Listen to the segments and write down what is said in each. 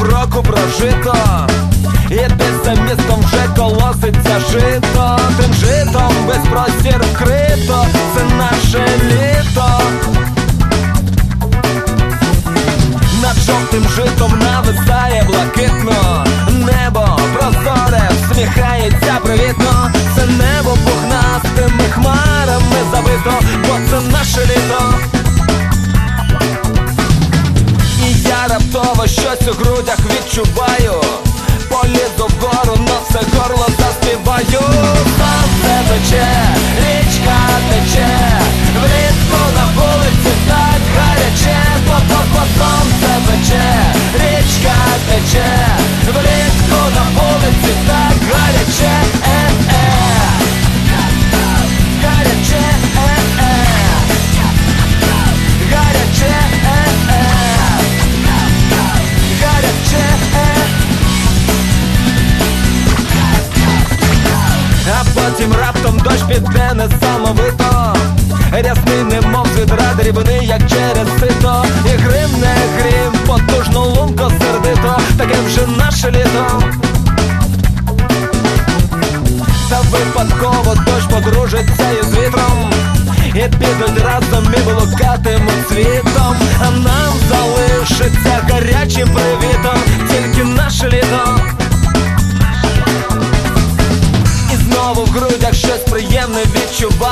року прожито, і десь за містом вже колоситься жито, тим житом весь простір вкрито, це наше літо. Над жовтим житом нависає блакитно щось у грудях відчуваю Полізу вгору, но все горло заспіваю. Сонце пече, потім раптом дощ піде несамовито Рясний немов з відра дрібний, як через сито. І грим не грім, потужно лунко сердито. Таке вже наше літо. Та випадково дощ подружиться із вітром. І підуть разом і блукатимуть відчуваю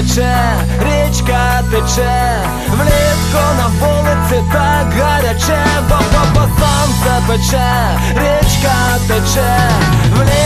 тече, річка тече, влітку на вулиці так гаряче, бо бо, бо сонце пече, річка тече, влітку.